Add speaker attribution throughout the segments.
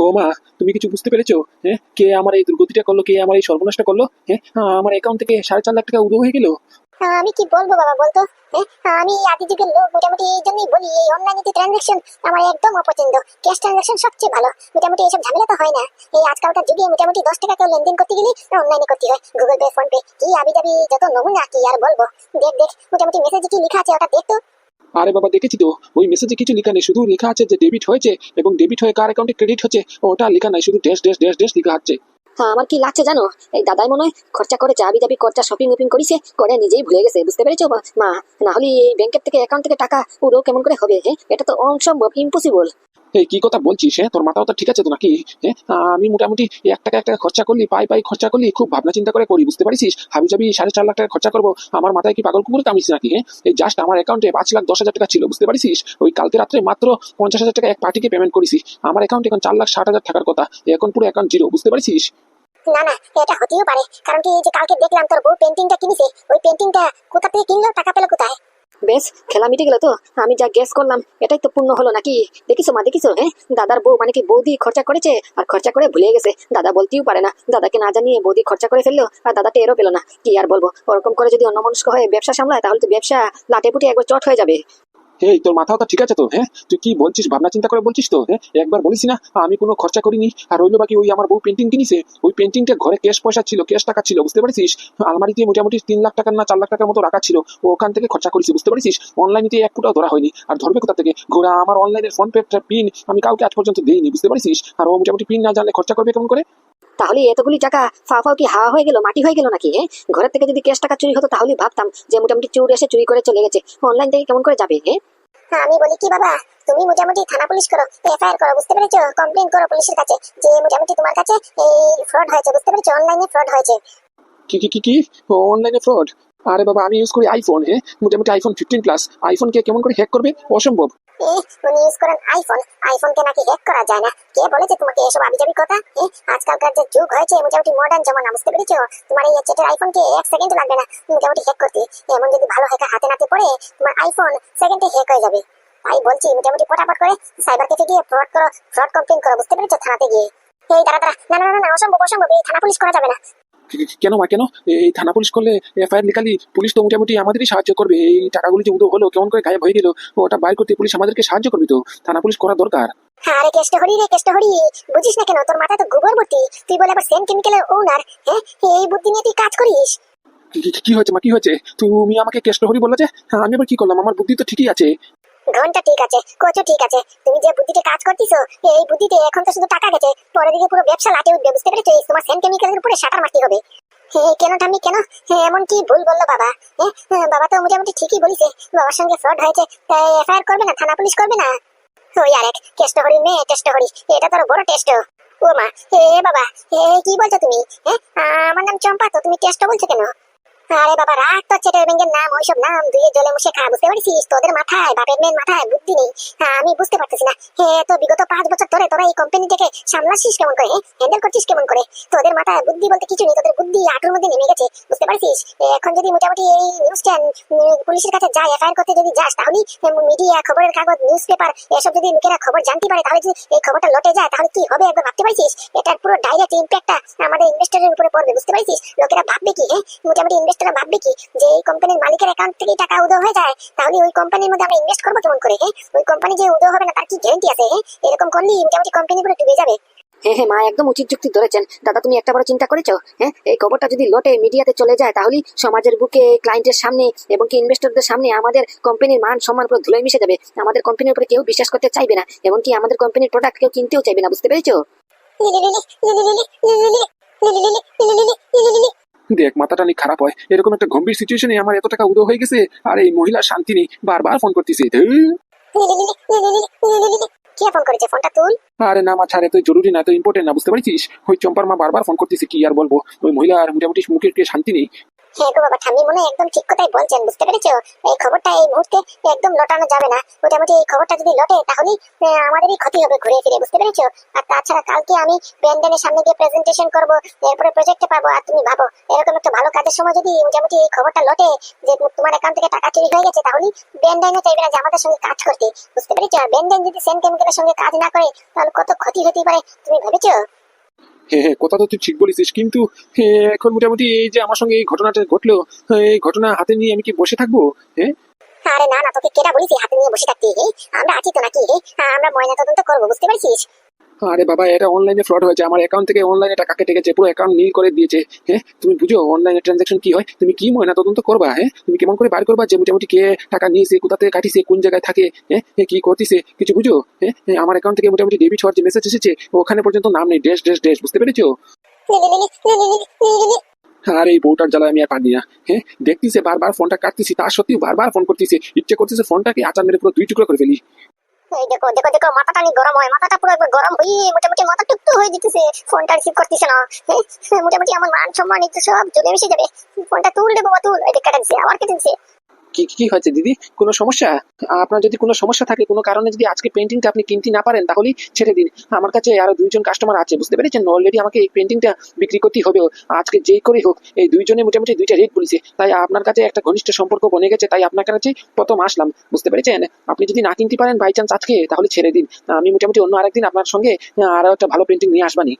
Speaker 1: ও মা, তুমি কিছু বুঝতে পেরেছ? হ্যাঁ? কে আমার এই দুর্গতিটা করল, কে আমার এই সর্বনাশটা করল? হ্যাঁ? আমার অ্যাকাউন্ট থেকে সাড়ে চার লাখ টাকা হয়ে গেল?
Speaker 2: আমি কি বলব বাবা বলতো? হ্যাঁ? আমি আদি যুগের লোক মোটামুটি এই জন্যই বলি, এই অনলাইনে ট্রানজাকশন আমার একদম অপছন্দ। ক্যাশ ট্রানজাকশন সবচেয়ে ভালো। মোটামুটি এইসব ঝামেলা তো হয় না। এই আজকালকার যুগে মোটামুটি দশ টাকা কেউ লেনদেন করতে গেলে অনলাইনে করতে হয়। গুগল পে ফোন পে কি আবি যত নমুনা, কি আর বলব? দেখ দেখ, মোটামুটি মেসেজে কি লেখা আছে ওটা দেখ তো।
Speaker 1: আরে বাবা, দেখেছি তো। ওই মেসেজে কিছু লেখা নেই, শুধু লেখা আছে যে ডেবিট হয়েছে এবং ডেবিট হয়ে কার অ্যাকাউন্টে ক্রেডিট হচ্ছে, ওটা লেখা নাই, শুধু ড্যাশ ড্যাশ ড্যাশ ড্যাশ লেখা আছে।
Speaker 3: হ্যাঁ আমার কি লাগছে জানো? এই দাদাই মনে হয় খরচা করে চাবি দাবি, খরচা শপিং উপিং করেছে, করে নিজেই ভুলে গেছে, বুঝতে পেরেছ? মা, না হলে এই ব্যাংকের থেকে অ্যাকাউন্ট থেকে টাকা উড়ো কেমন করে হবে হ্যাঁ এটা তো অসম্ভব ইম্পসিবল
Speaker 1: এই কি কথা বলছিস হ্যাঁ? তোর মাথা ঠিক আছে তো নাকি? হ্যাঁ? আমি মোটামুটি এক টাকা এক টাকা খরচা করলি, পাই পাই খরচা করলি, খুব ভাবনা চিন্তা করে করি, বুঝতে পারিস? হাবি যাবি সাড়ে চার লাখ টাকা খরচা করব, আমার মাথায় কি পাগল কুকুরে কামিস নাকি হ্যাঁ? এই জাস্ট আমার অ্যাকাউন্টে পাঁচ লাখ দশ হাজার টাকা ছিল, বুঝতে পারিস? ওই কালকে রাত্রে মাত্র পঞ্চাশ হাজার টাকা এক পার্টিকে পেমেন্ট করেছি আমার অ্যাকাউন্টে এখন চার লাখ ষাট হাজার টাকার কথা এখন পুরো অ্যাকাউন্ট জিরো বুঝতে পারিস?
Speaker 2: না না, এটা হতেও পারে, কারণ কি যে কালকে দেখলাম তোর বউ পেন্টিংটা কিনেছে, ওই পেন্টিংটা কোথা থেকে কিনলো, টাকা পেল কোথায়?
Speaker 3: বেশ খেলা মিটে গেল তো? আমি যা গেস করলাম, এটাই তো পূর্ণ হলো নাকি? দেখিছো মা, দেখিছো হ্যাঁ? দাদার বউ মানে কি বৌদি খরচা করেছে? আর খরচা করে ভুলে গেছে। দাদা বলতেও পারে না। দাদাকে না জানিয়ে বৌদি খরচা করে ফেলল, আর দাদা টেরও পেল না। কি আর বলব? ওরকম করে যদি অন্য অন্যমনস্ক হয়ে ব্যবসা সামলায়, তাহলে তো ব্যবসা লাটে পুটে একবার চট হয়ে যাবে।
Speaker 1: এই তোর মাথাও তো ঠিক আছে তো হ্যাঁ? তুই কি বলছিস, ভাবনা চিন্তা করে বলছিস তো হ্যাঁ? একবার বলিস না, আমি কোনো খরচা করিনি। আর রইল বাকি ওই আমার বউ পেন্টিং কিনিছে। ওই পেন্টিংটা ঘরে ক্যাশ পয়সা ছিল ক্যাশ টাকা ছিল, বুঝতে পারছিস? আলমারিতে মোটামুটি তিন লাখ টাকার না চার লাখ টাকার মতো রাখা ছিল, ওখান থেকে খরচা করেছি, বুঝতে পারছিস? অনলাইনে এক ফুটাও ধরা হয়নি। আর ধরবে কোথা থেকে? ঘোরা আমার অনলাইনের ফোন পে পিন আমি কাউকে আজ পর্যন্ত দেইনি, বুঝতে পারছিস? আর ও মোটামুটি পিন না জানলে খরচা করবে কেমন করে?
Speaker 3: তাহলে এতগুলি টাকা ফা ফাও কি হাওয়া হয়ে গেল মাটি হয়ে গেল নাকি হ্যাঁ ঘরের থেকে যদি ক্যাশ টাকা চুরি হতো তাহলে ভাবতাম যে মোটামুটি চোর এসে চুরি করে চলে গেছে। অনলাইন থেকে কেমন করে যাবে হ্যাঁ
Speaker 2: হ্যাঁ, আমি বলি কি বাবা তুমি মোটামুটি থানা পুলিশ করো এফআইআর করো বুঝতে পেরেছ? কমপ্লেন করো পুলিশের কাছে যে মোটামুটি তোমার কাছে এই ফ্রড হয়েছে বুঝতে পেরেছ? অনলাইনে ফ্রড হয়েছে।
Speaker 1: কি কি কি কি? অনলাইনে ফ্রড? আরে বাবা আমি ইউজ করি আইফোন হ্যাঁ মোটামুটি আইফোন ফিফটিন প্লাস আইফোনকে কেমন করে হ্যাক করবে? অসম্ভব।
Speaker 2: উনি ইউজ করেন আইফোন আইফোনকে নাকি হ্যাক করা যায় না। কে বলেছে তোমাকে এসব আবিজাবি কথা? আজকালকার যে যুগ হয়েছে মোটামুটি মডার্ন জমানা, বুঝতে পেরেছ? তোমার এই চেটের আইফোনকে এক সেকেন্ড লাগবে না। মোটামুটি হ্যাক করতে, এমন যদি ভালো হ্যাকার হাতে নাতে পড়ে, তোমার আইফোন সেকেন্ডে হ্যাক হয়ে যাবে। তাই বলছি মোটামুটি ফটাফট করে সাইবার ক্যাফে গিয়ে ফ্রড করো ফ্রড কমপ্লেন করো, বুঝতে পেরেছ? থানাতে গিয়ে। এই, দাঁড়া দাঁড়া। না না না অসম্ভব অসম্ভব। এই থানা পুলিশ করা যাবে না।
Speaker 1: কেন মা কেন? এই থানা পুলিশ করলে এফআইআর লিখালি পুলিশ তো মোটামুটি আমাদেরই সাহায্য করবে। এই টাকাগুলি যে উদো হলো কেমন করে গায়েব হয়ে গেল ওটা বাইর করতে পুলিশ আমাদেরকে সাহায্য করবে তো। থানা পুলিশ করা দরকার।
Speaker 2: আরে কেষ্ট হরি রে কেষ্ট হরি। বুঝিস না কেন তোর মাথায় তো গোবর ভর্তি তুই বলে আবার সেম কেমিক্যালের ওনার হ্যাঁ? এই বুদ্ধি নিয়ে তুই কাজ করিস।
Speaker 1: কি হয়েছে মা কি হয়েছে? তুমি আমাকে কেষ্ট হরি বললে যে? হ্যাঁ, আমি আবার কি করলাম? আমার বুদ্ধি তো ঠিকই আছে।
Speaker 2: ঘণ্টা ঠিক আছে কোচও ঠিক আছে। তুমি যে বুদ্ধিতে কাজ করতেছো, এই বুদ্ধিতে এখন তো শুধু টাকা গেছে পরে দিকে পুরো ব্যবসা লাটে উঠবে, বুঝতে পেরেছ? তোমার সেম কেমিক্যালের উপরে শাটার মারতে হবে। কেন ঠাম্মি, কেন? এমন কি ভুল বলল বাবা? বাবা তো মোটামুটি ঠিকই বলিছে। বাবার সঙ্গে ফ্রড হয়েছে এফআইআর করবে না, থানা পুলিশ করবে না? ওই আরেক টেস্ট হরি মেয়ে টেস্ট হরি এটা তোর বড় টেস্ট ও মা, হে বাবা, হে কি বলছো তুমি? হ্যাঁ আমার নাম চম্পা, তো তুমি টেস্ট বলছো কেন? আরে বাবা রাগ তো চেটের ব্যাংকের নাম ওইসব নাম দুয়ে জলে মুছে খা বুঝতে পারছিস? তোদের মাথায় বাপের মেয়ের মাথায় বুদ্ধি নেই। হ্যাঁ, আমি বুঝতে পারতেছি না। হে তো বিগত পাঁচ বছর ধরে তোরা এই কোম্পানিটাকে সামলাচ্ছিস কেমন করে হ্যান্ডেল করছিস কেমন করে? তোদের মাথায় বুদ্ধি বলতে কিছু নেই তোদের বুদ্ধি আটুর মধ্যে নেমে গেছে বুঝতে পারছিস? এখন যদি মোটামুটি এই নিউজটা পুলিশের কাছে যায় এফআইআর করতে যদি যাস তাহলে মিডিয়া খবরের কাগজ নিউজ পেপার এসব যদি লোকেরা খবর জানতে পারে তাহলে যদি এই খবরটা লটে যায় তাহলে কি হবে একবার ভাবতে পারছিস? এটার পুরো ডাইরেক্ট ইম্প্যাক্টটা আমাদের ইনভেস্টরের উপরে পড়বে বুঝতে পারছিস? লোকেরা ভাববে কি হ্যাঁ? মোটামুটি ইনভেস্টররা ভাববে কি যে এই কোম্পানির মালিকের অ্যাকাউন্ট থেকে টাকা উদয় হয়ে যায় তাহলে ওই কোম্পানির মধ্যে আমরা ইনভেস্ট করব কেমন করে হ্যাঁ ওই কোম্পানি যে উদয় হবে না তার কি গ্যারান্টি আছে হ্যাঁ এরকম করলে মোটামুটি কোম্পানি পুরো ডুবে যাবে
Speaker 3: হ্যাঁ হ্যাঁ মা একদম উচিত যুক্তি ধরেছেন দাদা তুমি একটা বড় চিন্তা করেছ হ্যাঁ এই খবরটা যদি লটে মিডিয়াতে চলে যায় তাহলে সমাজের বুকে ক্লায়েন্টের সামনে এবং কি ইনভেস্টরদের সামনে আমাদের কোম্পানির মান সম্মান পুরো ধুলোয় মিশে যাবে আমাদের কোম্পানির উপরে কেউ বিশ্বাস করতে চাইবে না এমনকি আমাদের কোম্পানির প্রোডাক্ট কেউ কিনতেও চাইবে না বুঝতে পেরেছ
Speaker 1: দেখ মাথাটানি খারাপ হয় এরকম একটা গম্ভীর সিচুয়েশনে আমার এত টাকা উদয় হয়ে গেছে আর এই মহিলা শান্তি নেই বারবার ফোন করতেছে
Speaker 2: কে
Speaker 1: আরে না মা ছাড়ে তুই জরুরি না তো ইম্পর্টেন্ট না বুঝতে পারছিস ওই চম্পার মা বারবার ফোন করতেছে কি আর বলব ওই মহিলা আর মোটামুটি মুখের কে শান্তি নেই
Speaker 2: হ্যাঁ গো বাবা, ঠাম্মি মনে একদম ঠিক কথাই বলছেন, বুঝতে পেরেছ? এই খবরটা এই মুহূর্তে একদম লটানো যাবে না। মোটামুটি এই খবরটা যদি লটে তাহলে আমাদেরই ক্ষতি হবে ঘুরে ফিরে, বুঝতে পেরেছ? আর তাছাড়া কালকে আমি ব্যান্ডেনের সামনে গিয়ে প্রেজেন্টেশন করব, এরপরে প্রজেক্টে পাবো, আর তুমি ভাবো, এরকম একটা ভালো কাজের সময় যদি মোটামুটি এই খবরটা লটে, যে তোমার অ্যাকাউন্ট থেকে টাকা চুরি হয়ে গেছে তাহলে ব্যান্ডেনও চাইবে না যে আমাদের সঙ্গে কাজ করতে, বুঝতে পেরেছ? আর ব্যান্ডেন যদি সেন কেমিক্যালের সঙ্গে কাজ না করে, তাহলে কত ক্ষতি হতে পারে, তুমি ভেবেছো?
Speaker 1: হ্যাঁ হ্যাঁ কথা তো তুই ঠিক বলেছিস, কিন্তু এখন মোটামুটি এই যে আমার সঙ্গে এই ঘটনাটা ঘটলো এই ঘটনা হাতে নিয়ে আমি কি বসে থাকব? হ্যাঁ?
Speaker 2: আরে না না, তোকে কেটা বলেছি হাতে নিয়ে বসে থাকতে? আমরা আছি তো নাকি? আমরা ময়না তদন্ত করব, বুঝতে পারছিস?
Speaker 1: আরে বাবা, এটা অনলাইনে ফ্রড হয়েছে। আমার অ্যাকাউন্ট থেকে অনলাইনে টাকা কেটে গেছে, পুরো অ্যাকাউন্ট নীল করে দিয়েছে। হ্যাঁ তুমি বুঝো অনলাইনে ট্রানজাকশন কি হয়? তুমি কি ময়না তদন্ত করবা? হ্যাঁ তুমি কেমন করে বার করবা যে মোটামুটি কে টাকা নিয়েছে, কোথা থেকে কাটিছে, কোন জায়গায় থাকে? হ্যাঁ কি করতেছে? কিছু বুঝো? হ্যাঁ আমার অ্যাকাউন্ট থেকে মোটামুটি ডেবিট হওয়ার যে মেসেজ এসেছে, ওখানে পর্যন্ত নাম নেই। ড্যাশ ড্যাশ ড্যাশ, বুঝতে পেরেছ? আর এই বউটার জ্বালায় আমি আর পারি না। হ্যাঁ দেখতেছে বারবার ফোনটা কাটতেছি তার সত্ত্বেও বারবার ফোন করতেছে। ইচ্ছে করতেছে ফোনটাকে আচার মেরে পুরো দুই টুকরো করে ফেলি।
Speaker 2: এই দেখো দেখো দেখো মাথাটা নি গরম হয়। মাথাটা পুরো একবার গরম হয়ে মোটামুটি মাথা টুকটু হয়ে দিতেছে ফোনটা রিসিভ করতেছে না। হ্যাঁ, মোটামুটি আমার মান সম্মান সব জলে মিশে যাবে। ফোনটা তুল রে বাবা তুল। দেখ কেটে দিছে আবার কেটে দিছে।
Speaker 1: কি কি হয়েছে দিদি? কোনো সমস্যা? আপনার যদি কোনো সমস্যা থাকে, কোনো কারণে যদি আজকে পেন্টিংটা আপনি কিনতে না পারেন, তাহলেই ছেড়ে দিন। আমার কাছে আরও দুইজন কাস্টমার আছে, বুঝতে পেরেছেন? অলরেডি আমাকে এই পেন্টিংটা বিক্রি করতেই হবে। আজকে যেই করে হোক, এই দুইজনে মোটামুটি দুইটা রেট বলেছে। তাই আপনার কাছে একটা ঘনিষ্ঠ সম্পর্ক বনে গেছে, তাই আপনার কাছে প্রথম আসলাম, বুঝতে পেরেছেন? আপনি যদি না কিনতে পারেন বাই চান্স আজকে, তাহলে ছেড়ে দিন। আমি মোটামুটি অন্য আরেকদিন আপনার সঙ্গে আরও একটা ভালো পেন্টিং নিয়ে আসবানি।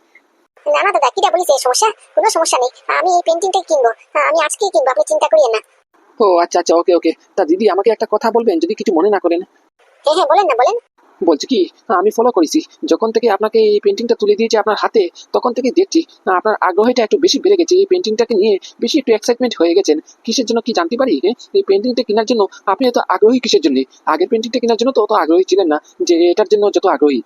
Speaker 2: না না দাদা কিটা বলিস সমস্যা? কোনো সমস্যা নেই। আমি এই পেন্টিংটাই কিনবো। আমি আজকেই কিনবো, আপনি চিন্তা করিয়েন না।
Speaker 1: ও আচ্ছা আচ্ছা ওকে ওকে। তা দিদি আমাকে একটা কথা বলবেন যদি কিছু মনে না করেন।
Speaker 2: হ্যাঁ হ্যাঁ বলেন না বলেন।
Speaker 1: বলছি কি আমি ফলো করেছি। যখন থেকে আপনাকে এই পেন্টিংটা তুলে দিয়েছে আপনার হাতে তখন থেকে দেখছি আপনার আগ্রহটা একটু বেশি বেড়ে গেছে। এই পেন্টিংটাকে নিয়ে বেশি একটু এক্সাইটমেন্ট হয়ে গেছেন। কিসের জন্য কি জানতে পারি? এই পেন্টিংটা কেনার জন্য আপনি এত আগ্রহী কিসের জন্য? আগের পেন্টিংটা কেনার জন্য তো অত আগ্রহী ছিলেন না যে এটার জন্য যত আগ্রহী।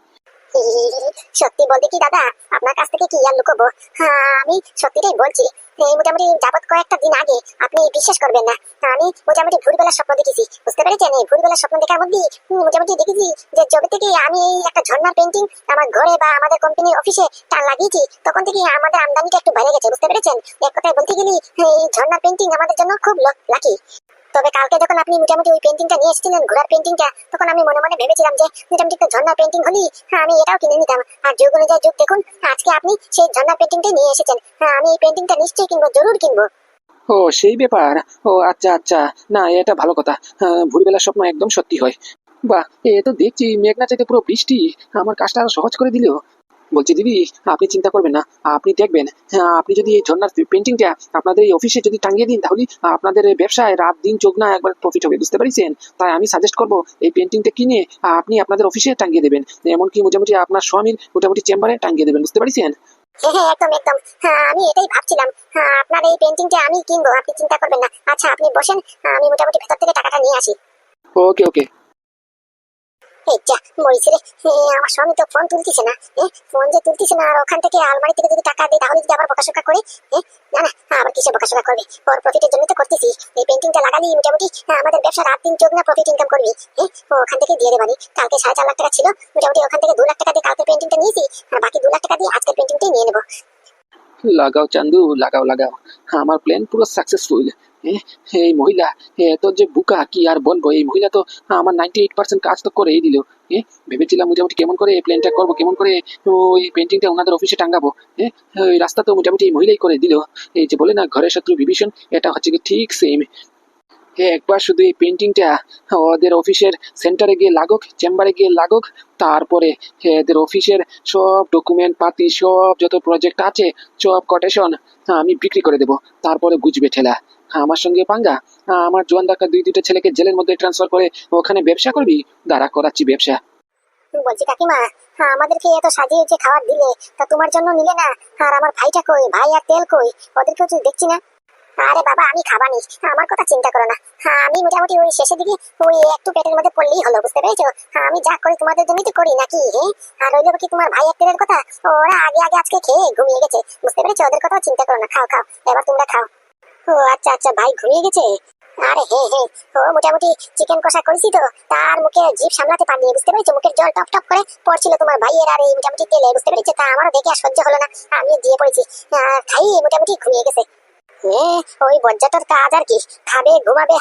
Speaker 2: সত্যি বলতে কি দাদা আপনার কাছ থেকে কি আর লুকোবো? হ্যাঁ, আমি সত্যিটাই বলছি। এই মোটামুটি যাবত কয়েকটা দিন আগে আপনি বিশ্বাস করবেন না। আমি মোটামুটি ভোরবেলা স্বপ্ন দেখেছি। বুঝতে পেরেছেন? এই ভোরবেলা স্বপ্ন দেখার মধ্যে মোটামুটি দেখেছি যে যবে থেকে আমি এই একটা ঝর্ণার পেন্টিং আমার ঘরে বা আমাদের কোম্পানির অফিসে টান লাগিয়েছি তখন থেকে আমাদের আমদানিটা একটু বেড়ে গেছে। বুঝতে পেরেছেন? এক কথায় বলতে গেলে এই ঝর্ণার পেন্টিং আমাদের জন্য খুব লাকি তবে কালকে যখন আপনি মোটামুটি ওই পেন্টিংটা নিয়ে এসেছিলেন ঘোড়ার পেন্টিংটা তখন আমি মনে মনে ভেবেছিলাম যে মোটামুটি একটা ঝর্ণার পেন্টিং হলেই হ্যাঁ, আমি এটাও কিনে নিতাম। আর যুগ অনুযায়ী যুগ দেখুন আজকে আপনি সেই ঝর্ণার পেন্টিংটাই নিয়ে এসেছেন। হ্যাঁ আমি এই পেন্টিংটা নিশ্চয়ই কিনবো জরুর কিনবো।
Speaker 1: ও সেই ব্যাপার? ও আচ্ছা আচ্ছা। না এটা ভালো কথা। আহ, ভোরবেলার স্বপ্ন একদম সত্যি হয়। বাহ এ তো দেখছি মেঘনা চাইতে পুরো বৃষ্টি। আমার কাজটা আরও সহজ করে দিল। বলছি দিদি আপনি চিন্তা করবেন না। আপনি দেখবেন হ্যাঁ, আপনি যদি এই ঝর্ণার পেন্টিংটা আপনাদের এই অফিসে যদি টাঙিয়ে দিন তাহলে আপনাদের ব্যবসায় রাত দিন চোখ না একবার প্রফিট হবে বুঝতে পারছেন? তাই আমি সাজেস্ট করব এই পেন্টিংটা কিনে আপনি আপনাদের অফিসে টাঙিয়ে দেবেন। এমনকি মোটামুটি আপনার স্বামীর মোটামুটি চেম্বারে টাঙিয়ে দেবেন বুঝতে পারছেন?
Speaker 2: হ্যাঁ হ্যাঁ একদম একদম। হ্যাঁ আমি এটাই ভাবছিলাম। আপনার এই পেন্টিংটা আমি কিনবো আপনি চিন্তা করবেন না। আচ্ছা আপনি বসেন আমি মোটামুটি ভেতর থেকে টাকাটা নিয়ে আসি।
Speaker 1: ওকে ওকে।
Speaker 2: আমার স্বামী তো ফোন তুলতেছে না ফোন যে তুলতেছে না ওখান থেকে আলমারি থেকে টাকা দেয় তাহলে আবার বকাশোকা করে না না আবার কিসে লাগালি মোটামুটি হ্যাঁ, আমাদের ব্যবসা রাত দিন চোখ না ওখান থেকে দিয়ে দেবানি কালকে লাখ টাকা ছিল মোটামুটি ওখান থেকে দু লাখ টাকা দিয়ে কালকে পেন্টিংটা নিয়েছি বাকি দু লাখ টাকা দিয়ে আজকের পেন্টিংটাই নিয়ে নেব।
Speaker 1: লাগাও চান্দু লাগাও লাগাও। আমার প্ল্যান পুরো সাকসেসফুল এই মহিলা এত যে বুকা কি আর বলব? এই মহিলা তো আমার নাইনটি এইট পার্সেন্ট কাজ তো করেই দিল। হ্যাঁ ভেবেছিলাম মোটামুটি কেমন করে এই প্ল্যানটা করব, কেমন করে ওই পেন্টিংটা ওনাদের অফিসে টাঙ্গাবো হ্যাঁ ওই রাস্তা তো মোটামুটি এই মহিলাই করে দিল। এই যে বলে না, ঘরের শত্রু বিভীষণ, এটা হচ্ছে কি ঠিক সেম একবার শুধু এই পেন্টিংটা ওদের অফিসের সেন্টারে গিয়ে লাগুক চেম্বারে গিয়ে লাগুক তারপরে এদের অফিসের সব ডকুমেন্ট পাতি সব যত প্রজেক্ট আছে সব কোটেশন আমি বিক্রি করে দেব। তারপরে গুজবে ঠেলা। আমার সঙ্গে পাঙ্গা আমার জোয়ান ডাক্তার দুই দুটো ছেলেকে জেলের মধ্যে ট্রান্সফার করে ওখানে ব্যবসা করবি? দাঁড়া করাচ্ছি ব্যবসা।
Speaker 2: বলছি কাকিমা হ্যাঁ, আমাদেরকে এত সাজিয়ে যে খাবার দিলে তা তোমার জন্য নিলে না? আর আমার ভাইটা কই? ভাই আর তেল কই? ওদেরকেও দেখছি না। আরে বাবা আমি খাবানি আমার কথা চিন্তা করো না। হ্যাঁ আমি মোটামুটি ওই শেষের দিকে ওই একটু পেটের মধ্যে পড়লেই হলো বুঝতে পেরেছ? হ্যাঁ, আমি যা করি তোমাদের জন্যই তো করি নাকি? হ্যাঁ? আর ওই কি তোমার ভাই আর কথা? ওরা আগে আগে আজকে খেয়ে ঘুমিয়ে গেছে বুঝতে পেরেছ? ওদের কথা চিন্তা করো না। খাও খাও এবার তোমরা খাও। ও আচ্ছা আচ্ছা ভাই ঘুমিয়ে গেছে? আরে হে হে ও মোটামুটি চিকেন কষা করেছি তো তার মুখে জিভ সামলাতে পারিনি বুঝতে পেরেছ? মুখের জল টপ টপ করে পড়ছিল তোমার ভাইয়ের আর এই মোটামুটি তেলে বুঝতে পেরেছ? তা আমারও দেখে আর সহ্য হলো না আমিও দিয়ে পড়েছি। খাইয়ে মোটামুটি ঘুমিয়ে গেছে। ওই কাজ আর কি? খাবে ঘুমাবে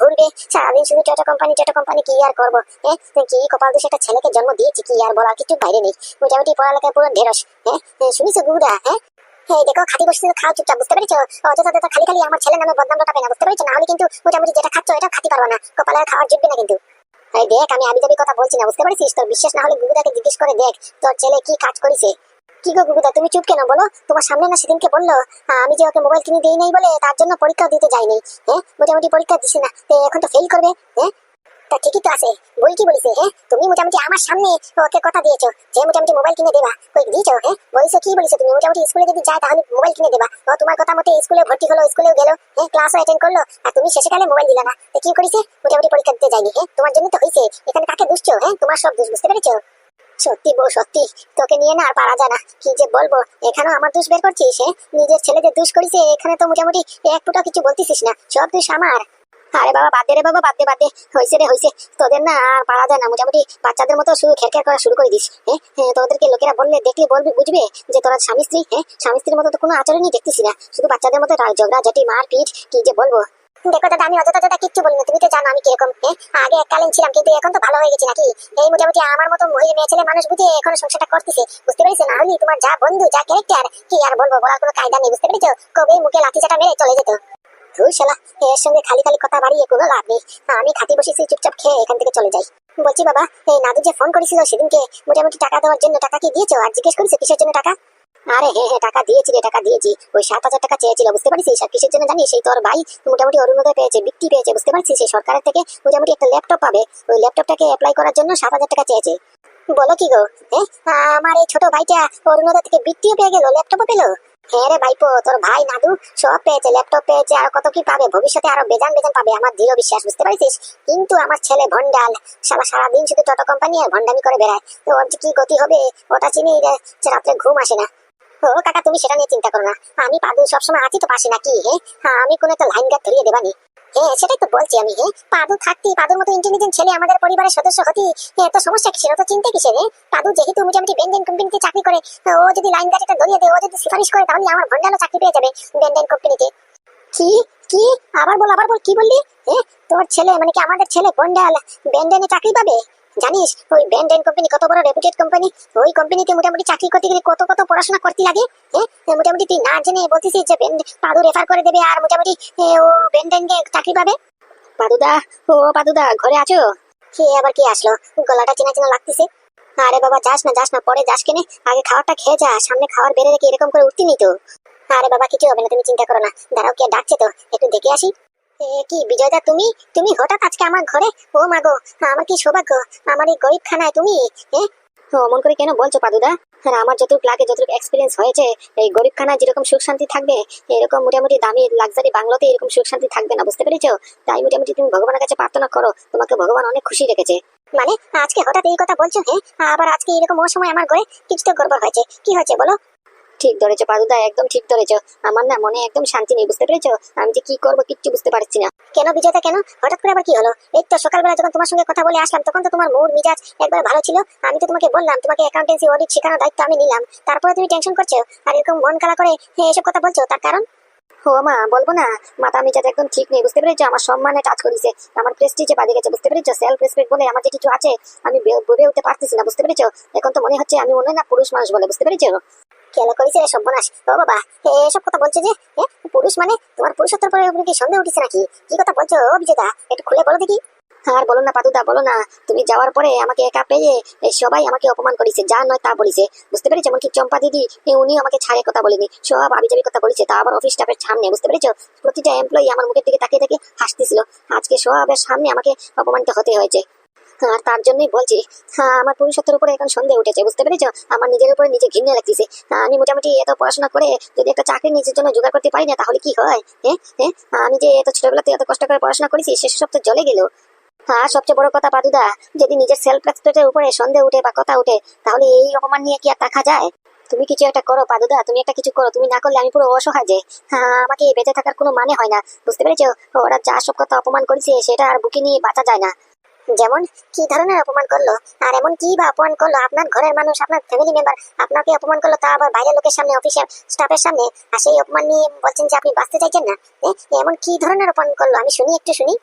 Speaker 2: ঘুরবে। সারাদিন শুধু কোম্পানি কোম্পানি কি আর করব? এ কি কপাল ছেলেকে জন্ম দিয়েছি কি আর বলার? কিছু বাইরে নেই। মোটামুটি পড়ালেখায় পুরো ঢেরস হ্যাঁ হ্যাঁ, হ্যাঁ দেখো বসে খাও চুপচাপ বুঝতে পেরেছ? অযথা অযথা খালি খালি আমার ছেলের নামে বদনাম না বুঝতে পেরেছ? না হলে কিন্তু মোটামুটি যেটা খাচ্ছ এটা খাতি পারবে না। কপালে খাওয়ার জুটবে না কিন্তু। দেখ আমি আবি কথা বলছি না বুঝতে পারছিস? তোর বিশ্বাস না হলে গুগুদাকে জিজ্ঞেস করে দেখ তোর ছেলে কি কাজ করেছে? কি গো গুগুদা তুমি চুপ কেন? বলো। তোমার সামনে না সেদিনকে বলল আমি যে ওকে মোবাইল কিনে দিই নাই বলে, তার জন্য পরীক্ষা দিতে যাইনি হ্যাঁ মোটামুটি পরীক্ষা দিছি না। তো এখন তো ফেল করবে হ্যাঁ? তা ঠিকই তো আছে। বই কি বলিছে হ্যাঁ? তুমি মোটামুটি আমার সামনে ওকে কথা দিয়েছ, যে মোটামুটি মোবাইল কিনে দেবা। কই, দিয়েছ হ্যাঁ? বলিছো, কি বলিছো তুমি? মোটামুটি স্কুলে যদি যায় তাহলে মোবাইল কিনে দেবা। ও, তোমার কথা মতে স্কুলে ভর্তি হলো স্কুলেও গেলো হ্যাঁ? ক্লাসও অ্যাটেন্ড করল, আর তুমি শেষে কালে মোবাইল দিলা না। কি করেছে? মোটামুটি পরীক্ষা দিতে যায়নি হ্যাঁ? তোমার জন্য তো হয়েছে এখানে কাকে দুষছো হ্যাঁ? তোমার সব বুঝতে পেরেছ? সত্যি বউ সত্যি। তোকে নিয়ে না আর পারা যায় না। কি যে বলব এখানেও আমার দোষ বের করছিস হ্যাঁ? নিজের ছেলে যে দোষ করেছে এখানে তো মোটামুটি এক ফুটা কিছু বলতেছিস না। সব দোষ আমার। আরে বাবা বাদ দে রে বাবা বাদ দে বাদ দে। হয়েছে রে হয়েছে তোদের না আর পারা যায় না। মোটামুটি বাচ্চাদের মতো শুরু খের খের করা শুরু করে দিস হ্যাঁ? হ্যাঁ, তোদেরকে লোকেরা বললে দেখলে বলবি বুঝবে যে তোরা স্বামী স্ত্রী হ্যাঁ? স্বামী স্ত্রীর মতো তো কোনো আচরণই দেখতেছি না। শুধু বাচ্চাদের মতো ঝগড়া ঝাঁটি মার পিট কি যে বলব। দেখো দাদা, আমি অযথা অযথা কিচ্ছু বলি না তুমি তো জানো আমি কীরকম হ্যাঁ? আগে এককালীন ছিলাম, কিন্তু এখন তো ভালো হয়ে গেছি নাকি? এই মোটামুটি আমার মতো মহিলা মেয়ে ছেলে মানুষ বুঝে এখন সংসারটা করতেছে, বুঝতে পেরেছ? না হলে তোমার যা বন্ধু, যা ক্যারেক্টার কি আর বলব, বলার কোনো কায়দা নেই, বুঝতে পেরেছ? কবে মুখে লাঠি চাটা মেরে চলে যেত। এর সঙ্গে খালি খালি কথা বাড়িয়ে কোনো লাভ নেই। আমি খাতি বসেছি, চুপচাপ খেয়ে এখান থেকে চলে যাই। বলছি বাবা, এই নাদু যে ফোন করেছিল সেদিনকে মোটামুটি টাকা দেওয়ার জন্য টাকা কি দিয়েছ? আর জিজ্ঞেস করেছে কিসের জন্য টাকা? আরে হ্যাঁ হ্যাঁ টাকা দিয়েছি রে, টাকা দিয়েছি। ওই সাত হাজার টাকা চেয়েছিল, বুঝতে পারছিস আর কিসের জন্য জানিস? সেই তোর ভাই মোটামুটি অরুণোদয় পেয়েছে বৃত্তি পেয়েছে, বুঝতে পারছিস? সেই সরকারের থেকে মোটামুটি একটা ল্যাপটপ পাবে। ওই ল্যাপটপটাকে অ্যাপ্লাই করার জন্য সাত হাজার টাকা চেয়েছে। বলো কি গো? হ্যাঁ? আমার এই ছোট ভাইটা অরুণোদয় থেকে বৃত্তিও পেয়ে গেল ল্যাপটপও পেল? হ্যাঁ রে ভাইপো, তোর ভাই নাদু সব পেয়েছে ল্যাপটপ পেয়েছে, আর কত কি পাবে? ভবিষ্যতে আরও বেজান বেজান পাবে, আমার দৃঢ় বিশ্বাস, বুঝতে পারছিস? কিন্তু আমার ছেলে ভন্ডাল সারা সারাদিন শুধু টোটো কোম্পানি আর ভন্ডামি করে বেড়ায়। তো ওর কি গতি হবে, ওটা চিনি রাত্রে ঘুম আসে না। ও কাকা তুমি সেটা নিয়ে চিন্তা করো না। আমি সবসময় আছি তো পাশে নাকি হ্যাঁ হ্যাঁ, আমি কোনো একটা লাইন গার্ড ধরিয়ে দেবানি। হ্যাঁ সেটাই তো বলছি আমি হ্যাঁ পাদু থাকতি পাদুর মতো ইন্টেলিজেন্ট ছেলে আমাদের পরিবারের সদস্য হতি এত সমস্যা কিসের? তো চিন্তা পাদু যেহেতু বেনডেন কোম্পানিতে চাকরি করে ও যদি লাইন ধরিয়ে দেয় ও যদি সুপারিশ করে তাহলে আমার ভন্ডালও চাকরি পেয়ে যাবে বেনডেন কোম্পানিতে কি? কি? আবার বল আবার বল কি বললি? এ তোর ছেলে মানে কি আমাদের ছেলে ভন্ডাল বেনডেনে চাকরি পাবে? জানিস, ওই ব্যান্ডেন কোম্পানি কত বড় রেপুটেড কোম্পানি ওই কোম্পানিতে মোটামুটি চাকরি করতে গেলে কত কত পড়াশোনা করতে লাগে হ্যাঁ? মোটামুটি তুই না জেনে বলতেছিস যে বেন্ড পাদু রেফার করে দেবে আর মোটামুটি ও বেন্ডেনকে চাকরি পাবে?
Speaker 3: পাদুদা, ও পাদুদা, ঘরে আছো?
Speaker 2: সে আবার কি আসলো? গলাটা চেনা চেনা লাগতেছে। আরে বাবা, যাস না যাস না, পরে যাস কেনে। আগে খাবারটা খেয়ে যা, সামনে খাওয়ার বেড়ে রেখে এরকম করে উঠতে নি তো। আরে বাবা, কিছু হবে না, তুমি চিন্তা করো না। দাঁড়াও, কে ডাকছে তো? একটু দেখে আসি। কি বিজয়দা, তুমি তুমি হঠাৎ আজকে আমার ঘরে? ও মাগো আমার কি সৌভাগ্য, আমার এই গরিব খানায় তুমি
Speaker 3: অমন করে কেন বলছো পাদুদা? আমার যতটুকু লাগে, যতটুকু এক্সপিরিয়েন্স হয়েছে, এই গরিবখানায় যেরকম সুখ শান্তি থাকবে, এরকম মোটামুটি দামি লাক্সারি বাংলোতে এরকম সুখ শান্তি থাকবে না, বুঝতে পেরেছ? তাই মোটামুটি তুমি ভগবানের কাছে প্রার্থনা করো, তোমাকে ভগবান অনেক খুশি রেখেছে।
Speaker 2: মানে আজকে হঠাৎ এই কথা বলছো হ্যাঁ আবার আজকে এরকম অসময় আমার ঘরে কিছু তো গড়বড় হয়েছে, কি হয়েছে বলো?
Speaker 3: ঠিক ধরেছো পাদুদা একদম ঠিক ধরেছো। আমার না মনে একদম শান্তি নেই, বুঝতে পেরেছ? আমি যে কি করব কিচ্ছু বুঝতে পারছি না।
Speaker 2: কেন বিজয়টা কেন? হঠাৎ করে আবার কি হলো? এই তো সকালবেলা যখন তোমার সঙ্গে কথা বলে আসলাম, তখন তো তোমার মুড মিজাজ একবার ভালো ছিল। আমি তো তোমাকে বললাম, তোমাকে অ্যাকাউন্টেন্সি অডিট শেখানোর দায়িত্ব আমি নিলাম। তারপরে তুমি টেনশন করছ? আর এরকম মন কালা করে এসব কথা বলছো? তার কারণ?
Speaker 3: ও মা, বলব না। মাথা মিজাজ একদম ঠিক নেই, বুঝতে পেরেছ? আমার সম্মানে টাচ করেছে। আমার প্রেস্টিজে বাজে গেছে, বুঝতে পেরেছ? সেলফ রেসপেক্ট বলে আমার যে কিছু আছে, আমি বে- ভেবে উঠতে পারতেছি না, বুঝতে পেরেছ? এখন তো মনে হচ্ছে আমি মনে না পুরুষ মানুষ বলে, বুঝতে পেরেছ?
Speaker 2: কেন করেছে রে সর্বনাশ। ও বাবা এসব কথা বলছো যে? পুরুষ মানে? তোমার পুরুষত্বের পরে কি সন্দেহ উঠেছে নাকি? কি কথা বলছো বিজয়দা একটু খুলে বলো দেখি।
Speaker 3: আর বলো না পাতুদা বলো না। তুমি যাওয়ার পরে আমাকে একা পেয়ে সবাই আমাকে অপমান করেছে, যা নয় তা বলেছে। বুঝতে পেরেছ? এমনকি চম্পা দিদি উনি আমাকে ছাড়ে কথা বলেনি। সব আমি যাবি কথা বলেছে, তা আবার অফিস স্টাফের সামনে, বুঝতে পেরেছ? প্রতিটা এমপ্লয়ি আমার মুখের দিকে তাকিয়ে তাকিয়ে হাসতেছিল। আজকে সবের সামনে আমাকে অপমানিত হতে হয়েছে। আর তার জন্যই বলছি আমার পুরুষত্বের উপরে এখন সন্দেহ উঠেছে, বুঝতে পেরেছ? আমার নিজের উপরে নিজে ঘৃণা লাগতেছে। আমি মোটামুটি এত পড়াশোনা করে যদি একটা চাকরি নিজের জন্য জোগাড় করতে পারি না, তাহলে কি হয়? হ্যাঁ হ্যাঁ? আমি যে এত ছোটবেলাতে এত কষ্ট করে পড়াশোনা করেছি সেসব তো জলে গেল। হ্যাঁ সবচেয়ে বড় কথা পাদুদা যদি নিজের সেলফ রেসপেক্টের উপরে সন্দেহ উঠে বা কথা উঠে, তাহলে এই অপমান নিয়ে কি আর থাকা যায়? তুমি কিছু একটা করো পাদুদা তুমি একটা কিছু করো, তুমি না করলে আমি পুরো অসহায় যে। হ্যাঁ আমাকে বেঁচে থাকার কোনো মানে হয় না, বুঝতে পেরেছ? ওরা যা সব কথা অপমান করেছে, সেটা আর বুকে নিয়ে বাঁচা যায় না।
Speaker 2: যেমন কি ধরনের অপমান করল, আর এমন কি বা অপমান করল? আপনার ঘরের মানুষ, আপনার ফ্যামিলি মেম্বার আপনাকে অপমান করল, তা আবার বাইরের লোকের সামনে অফিসের স্টাফের সামনে? আর সেই অপমান নিয়ে বলছেন যে আপনি বাঁচতে চাইছেন না? এমন কি ধরনের অপমান করল? আমি শুনি, একটু শুনি।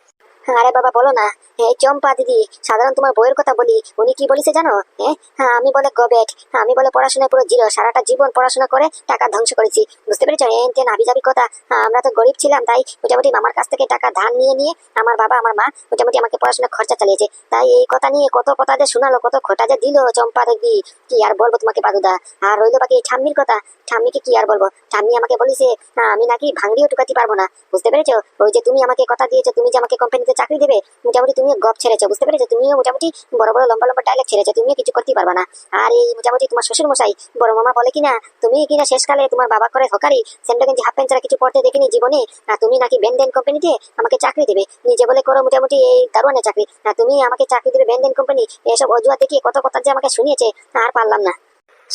Speaker 3: আরে বাবা বলো না। এই চম্পা দিদি সাধারণ তোমার বইয়ের কথা বলি। উনি কি বলিছে জানো? হ্যাঁ হ্যাঁ আমি বলে গবেট। আমি বলে পড়াশোনায় পুরো জিরো। সারাটা জীবন পড়াশোনা করে টাকা ধ্বংস করেছি। বুঝতে পেরেছ? এন তেন আবি যাবি কথা। হ্যাঁ, আমরা তো গরিব ছিলাম তাই মোটামুটি মামার কাছ থেকে টাকা ধার নিয়ে নিয়ে আমার বাবা আমার মা মোটামুটি আমাকে পড়াশোনা খরচা চালিয়েছে। তাই এই কথা নিয়ে কত কথা যে শোনালো কত খোটা যে দিল চম্পা দেখবি। কি আর বলব তোমাকে বাদুদা? আর রইল বাকি এই ঠাম্মির কথা। ঠাম্মিকে কি আর বলব? ঠাম্মি আমাকে বলিছে আমি নাকি ভাঙড়িও টুকাতে পারব না। বুঝতে পেরেছ? ওই যে তুমি আমাকে কথা দিয়েছ তুমি যে আমাকে কোম্পানিতে চাকরি দেবে, মোটামুটি তুমিও গপ ছেড়েছো, বুঝতে পেরেছ? তুমিও মোটামুটি বড় বড় লম্বা লম্বা ডায়লগ ছেড়েছো, তুমিও কিছু করতে পারবে না। আর এই মোটামুটি তোমার শ্বশুর মশাই বড় মামা বলে কিনা, তুমি কিনা শেষকালে তোমার বাবা করে হকারি সেন্ডো গেঞ্জি হাফ প্যান্ট ছাড়া কিছু পড়তে দেখিনি জীবনে? আর তুমি নাকি বেনদেন কোম্পানিতে আমাকে চাকরি দেবে। নিজে বলে করো মোটামুটি এই দারুণের চাকরি। আর তুমি আমাকে চাকরি দেবে বেনদেন কোম্পানি এসব অজুহাত দেখিয়ে কত কথা যে আমাকে শুনিয়েছে, আর পারলাম না।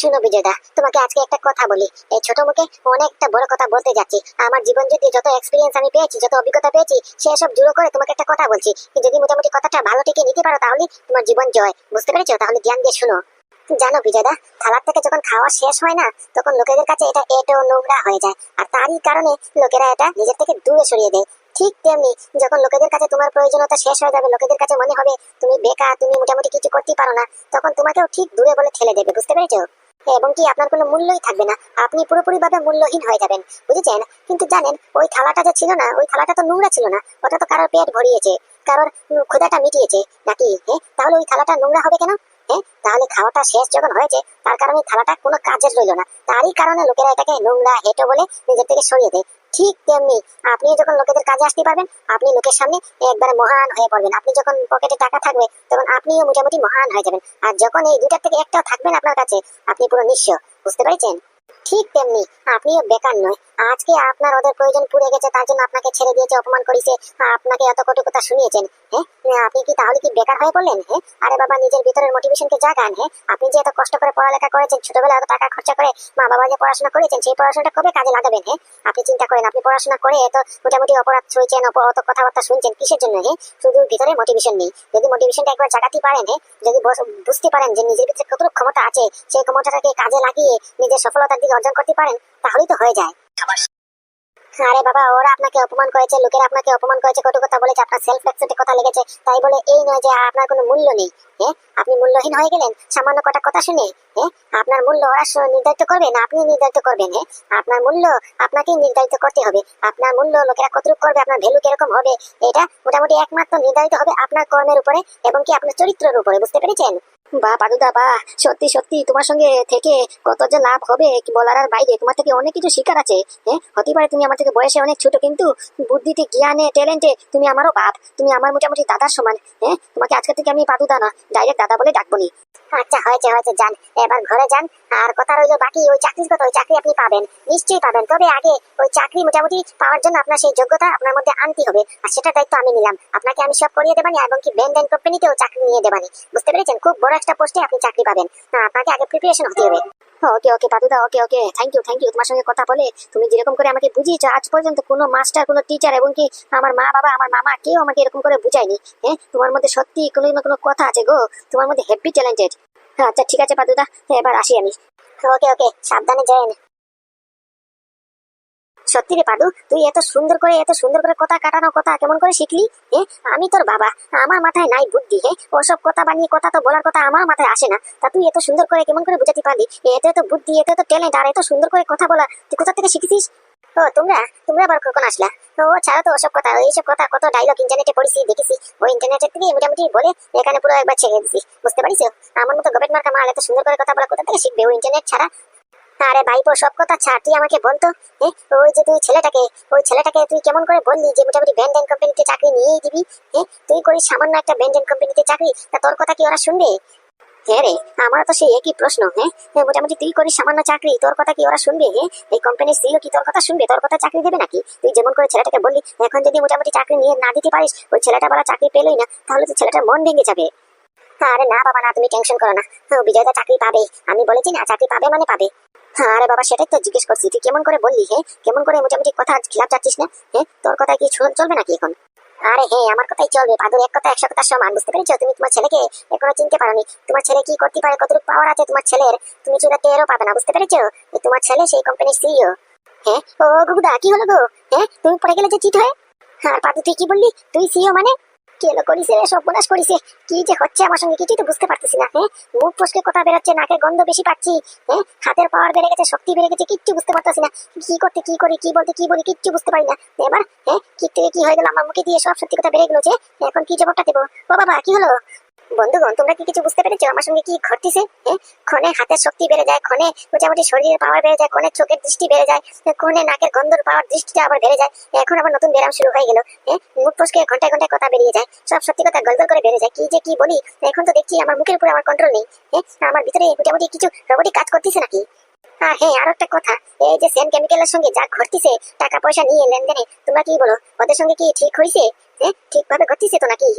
Speaker 2: শুনো বিজয়দা, তোমাকে আজকে একটা কথা বলি। এই ছোট মুখে অনেকটা বড় কথা বলতে যাচ্ছি। আমার জীবন যদি যত এক্সপিরিয়েন্স আমি পেয়েছি, যত অভিজ্ঞতা পেয়েছি সেসব জুড়ো করে তোমাকে একটা কথা বলছি। যদি মোটামুটি কথাটা ভালো টিকে নিতে পারো, তাহলে তোমার জীবন জয়। বুঝতে পেরেছ? তাহলে জ্ঞান দিয়ে শুনো। জানো বিজয়দা, থালার থেকে যখন খাওয়া শেষ হয় না, তখন লোকেদের কাছে এটা এটো নোংরা হয়ে যায়। আর তারই কারণে লোকেরা এটা নিজের থেকে দূরে সরিয়ে দেয়। ঠিক তেমনি যখন লোকেদের কাছে তোমার প্রয়োজনীয়তা শেষ হয়ে যাবে, লোকেদের কাছে মনে হবে, তুমি বেকার, তুমি মোটামুটি কিছু করতেই পারো না, তখন তোমাকেও ঠিক দূরে বলে ঠেলে দেবে। বুঝতে পেরেছ? এবং কি আপনার কোনো মূল্যই থাকবে না। আপনি পুরোপুরি ভাবে মূল্যহীন হয়ে যাবেন, বুঝেছেন? কিন্তু জানেন, ওই থালাটা যে ছিল না, ওই থালাটা তো নোংরা ছিল না, ওটা তো কারোর পেট ভরিয়েছে, কারোর ক্ষুদাটা মিটিয়েছে, নাকি? হ্যাঁ তাহলে ওই থালাটা নোংরা হবে কেন? হ্যাঁ তাহলে খাওয়াটা শেষ যখন হয়েছে, তার কারণে থালাটা কোনো কাজের রইল না। তারই কারণে লোকেরা এটাকে নোংরা হেঁটো বলে নিজের থেকে সরিয়ে দেয়। ঠিক তেমনি আপনি যখন লোকেদের কাজে আসতে পারবেন, আপনি লোকের সামনে একবারে মহান হয়ে পড়বেন। আপনি যখন পকেটে টাকা থাকবে, তখন আপনিও মোটামুটি মহান হয়ে যাবেন। আর যখন এই দুটার থেকে একটাও থাকবেন আপনার কাছে, আপনি পুরো নিঃস্ব। বুঝতে পেরেছেন? ঠিক তেমনি আপনিও বেকার নয়। আজকে আপনার ওদের প্রয়োজন পুড়ে গেছে, তার জন্য আপনাকে ছেড়ে দিয়েছে, অপমান করেছে, আপনাকে এত কটু কথা শুনিয়েছেন। হ্যাঁ? আপনি কি তাহলে কি বেকার হয়ে পড়লেন? হ্যাঁ? আরে বাবা, নিজের ভিতরের মোটিভেশনকে জাগান হ্যাঁ? আপনি যে এত কষ্ট করে পড়ালেখা করেছেন, ছোটবেলায় এত টাকা খরচা করে মা বাবা যে পড়াশোনা করেছেন, সেই পড়াশোনাটা কবে কাজে লাগাবেন হ্যাঁ? আপনি চিন্তা করেন, আপনি পড়াশোনা করে এত মোটামুটি অপরাধ অপ- অত কথাবার্তা শুনছেন, কিসের জন্য হ্যাঁ? শুধু ভিতরে মোটিভেশন নেই। যদি মোটিভেশনটা একবার জাগাতে পারেন হ্যাঁ? যদি বুঝতে পারেন যে নিজের ভিতরে কতটুকু ক্ষমতা আছে, সেই ক্ষমতাটাকে কাজে লাগিয়ে নিজের সফলতার দিকে অর্জন করতে পারেন, তাহলেই তো হয়ে যায়। আরে বাবা, ওরা আপনাকে অপমান করেছে, লোকেরা আপনাকে অপমান করেছে, কত কথা বলেছে, আপনার সেলফ রেসপেক্টে কথা লেগেছে। তাই বলে এই নয় যে আপনার কোনো মূল্য নেই হ্যাঁ? আপনি মূল্যহীন হয়ে গেলেন, সামান্য কটা কথা শুনে হ্যাঁ? আপনার মূল্য ওরা নির্ধারিত করবে না আপনি নির্ধারিত করবেন হ্যাঁ? আপনার মূল্য আপনাকেই নির্ধারিত করতে হবে। আপনার মূল্য লোকেরা কতটুকু করবে, আপনার ভ্যালু কীরকম হবে, এটা মোটামুটি একমাত্র নির্ধারিত হবে আপনার কর্মের উপরে এবং কি আপনার চরিত্রের উপরে, বুঝতে পেরেছেন?
Speaker 3: বা পাদুদা বা সত্যি সত্যি তোমার সঙ্গে থেকে কত যে লাভ হবে বলার আর বাইরে? তোমার থেকে অনেক কিছু শিকার আছে হ্যাঁ? হতে পারে তুমি আমার থেকে বয়সে অনেক ছোট, কিন্তু বুদ্ধিতে, জ্ঞানে, ট্যালেন্টে তুমি আমারও বাপ। তুমি আমার মোটামুটি দাদার সমান হ্যাঁ? তোমাকে আজকে থেকে আমি পাদুদা না ডাইরেক্ট দাদা বলে ডাকবো নি।
Speaker 2: আচ্ছা হয়েছে হয়েছে, যান। এবার ঘরে যান। আর কথা রইল বাকি, ওই চাকরির কথা, ওই চাকরি আপনি পাবেন, নিশ্চয়ই পাবেন। তবে আগে ওই চাকরি মোটামুটি পাওয়ার জন্য আপনার সেই যোগ্যতা আপনার মধ্যে আনতে হবে। আর সেটা দায়িত্ব আমি নিলাম। আপনাকে আমি সব করিয়ে দেবানি, এবং কি ব্যান্ড অ্যান্ড কোম্পানিতেও চাকরি নিয়ে দেবানি। বুঝতে পেরেছেন? খুব বড় একটা পোস্টে আপনি চাকরি পাবেন। আপনাকে আগে প্রিপারেশন হতে হবে।
Speaker 3: Okay okay পাদুদা okay okay thank you thank you তোমার সঙ্গে কথা বলে তুমি যেরকম করে আমাকে বুঝিয়েছো, আজ পর্যন্ত কোনো মাস্টার কোনো টিচার এবং কি আমার মা বাবা, আমার মামা কেউ আমাকে এরকম করে বুঝায়নি। হ্যাঁ? তোমার মধ্যে সত্যি কোনো না কোনো কথা আছে গো। তোমার মধ্যে হেভি ট্যালেন্টেড আচ্ছা ঠিক আছে পাদুদা, এবার আসি আমি।
Speaker 2: ওকে ওকে, সাবধানে যান সত্যি রে পাদু, তুই এত সুন্দর করে, এত সুন্দর করে কথা কাটানো কথা কেমন করে শিখলি হ্যাঁ আমি তোর বাবা, আমার মাথায় নাই বুদ্ধি হ্যাঁ ওসব কথা বানিয়ে কথা তো বলার কথা আমার মাথায় আসে না। তা তুই এত সুন্দর করে কেমন করে বুঝাতে পারলি? এত এত বুদ্ধি, এত এত ট্যালেন্ট আর এত সুন্দর করে কথা বলা, তুই কোথা থেকে শিখেছিস? ও, তোমরা? তোমরা আবার কখন আসলা? ও, ছাড়া তো, ওসব কথা, এইসব কথা, কত ডায়লগ ইন্টারনেটে পড়েছি, দেখেছি। ওই ইন্টারনেটের থেকে মোটামুটি বলে এখানে পুরো একবার ছেড়ে দিছি, বুঝতে পারিস আমার মতো গবেট মার্কা মাল এত সুন্দর করে কথা বলা কোথা থেকে শিখবে? ওই ইন্টারনেট ছাড়া? আরে ভাইপো সব কথা ছাড়, তুই আমাকে বলতো হ্যাঁ? ওই যে তুই ছেলেটাকে, ওই ছেলেটাকে তুই কেমন করে বললি যে মোটামুটি ব্যান্ড অ্যান্ড কোম্পানিতে চাকরি নিয়েই দিবি হ্যাঁ? তুই করিস সামান্য একটা ব্যান্ড অ্যান্ড কোম্পানিতে চাকরি, তা তোর কথা কি ওরা শুনবে? হ্যাঁ আমার তো সেই একই প্রশ্ন হ্যাঁ? হ্যাঁ, মোটামুটি তুই করিস সামান্য চাকরি তোর কথা কি ওরা শুনবে হ্যাঁ? এই কোম্পানির সিও কি তোর কথা শুনবে? তোর কথা চাকরি দেবে নাকি? তুই যেমন করে ছেলেটাকে বললি এখন যদি মোটামুটি চাকরি নিয়ে না দিতে পারিস ওই ছেলেটা বলা চাকরি পেলোই না তাহলে তো ছেলেটার মন ভেঙে যাবে। আরে না বাবা না তুমি টেনশন করো না। ও, বিজয়দা চাকরি পাবে। আমি বলেছি না চাকরি পাবে মানে পাবে। হ্যাঁ, আরে বাবা সেটাই তো জিজ্ঞেস করছি। তুই কেমন করে বললি হ্যাঁ? কেমন করে মোটামুটি কথা খিলাপ যাচ্ছিস না? হ্যাঁ তোর কথা কি চলবে নাকি এখন? আরে হ্যাঁ আমার কথাই চলবে। পাদুর এক কথা একশো কথা সমান বুঝতে পেরেছ? তুমি তোমার ছেলেকে এখনও চিনতে পারোনি। তোমার ছেলে কি করতে পারে? কতটুকু পাওয়ার আছে তোমার ছেলের? তুমি চুলা টেরও পাবে না, বুঝতে পেরেছ? তোমার ছেলে সেই কোম্পানির সিইও হ্যাঁ ও গুগুদা, কি হলো গো? হ্যাঁ তুমি পড়ে গেলে যে চিট হয়? হ্যাঁ পাদু তুই কি বললি? তুই সিইও মানে? কি করিছে? সব বোনাস কি যে হচ্ছে আমার সঙ্গে কিছুই তো বুঝতে পারতেছি না হ্যাঁ? মুখ ফসকে কথা বেরোচ্ছে নাকে গন্ধ বেশি পাচ্ছি হ্যাঁ? হাতের পাওয়ার বেড়ে গেছে, শক্তি বেড়ে গেছে, কিচ্ছু বুঝতে পারতেছি না। কি করতে, কি করি, কি বলতে, কি বলি, কিচ্ছু বুঝতে পারি না। এবার হ্যাঁ কি থেকে কি হয়ে গেল আমার মুখে দিয়ে সব সত্যি কথা বেড়ে গেলো যে, এখন কি জবাবটা দেবো? ও বাবা, কি হলো? বন্ধুগণ, তোমরা কি কিছু বুঝতে পেরেছ? আমার সঙ্গে কি ঘটতেছে? হ্যাঁ ক্ষণে হাতের শক্তি বেড়ে যায়, ক্ষণে মোটামুটি শরীরের পাওয়ার বেড়ে যায়, ক্ষণে চোখের দৃষ্টি বেড়ে যায়, ক্ষণে নাকের গন্ধর পাওয়ার দৃষ্টিটা আবার বেড়ে যায়। এখন আবার নতুন ব্যায়াম শুরু হয়ে গেল। হ্যাঁ মুখ ফসকে ঘন্টায় ঘন্টায় কথা বেরিয়ে যায়, সব সত্যি কথা গলগল করে বেড়ে যায়। কি যে কি বলি, এখন তো দেখছি আমার মুখের উপরে আমার কন্ট্রোল নেই। হ্যাঁ আমার ভিতরে মোটামুটি কিছু রোবটিক কাজ করতেছে নাকি? আর হ্যাঁ আর একটা কথা, এই যে সেন কেমিক্যালের সঙ্গে যা ঘটতেছে, টাকা পয়সা নিয়ে লেনদেনে, তোমরা কি বলো? ওদের সঙ্গে কি ঠিক হয়েছে হ্যাঁ ঠিকভাবে ঘটতেছে তো নাকি?